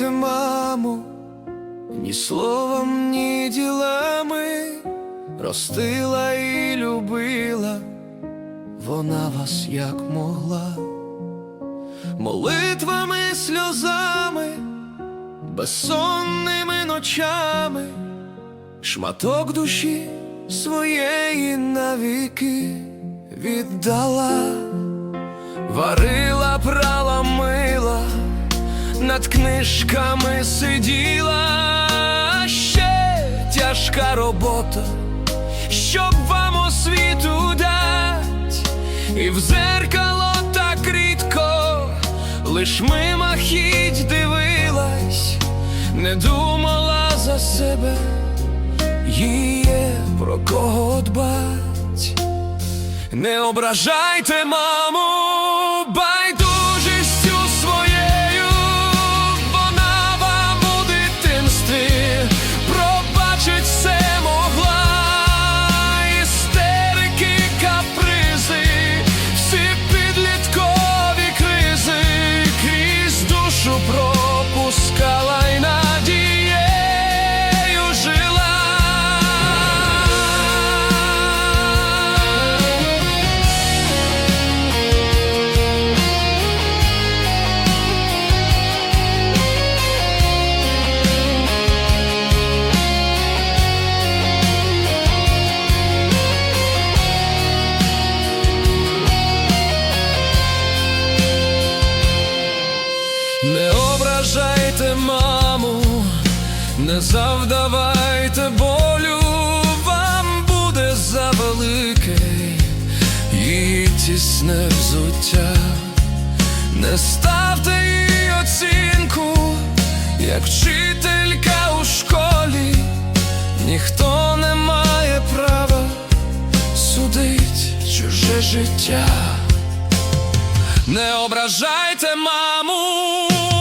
ты маму, ні словом, ні ділами ростила і любила, вона вас як могла, молитвами, сльозами, безсонними ночами, шматок душі своєї навіки віддала, варила правду над книжками сиділа, ще тяжка робота, щоб вам освіту дать, і в зеркало так рідко, лиш мимохідь дивилась, не думала за себе, їй є про кого дбать. Не ображайте маму байдужістю пропускала Не ображайте маму, не завдавайте болю, вам буде завелике її тісне взуття, не ставте їй оцінку, як вчителька у школі, ніхто не має права судить чуже життя. Не ображайте маму.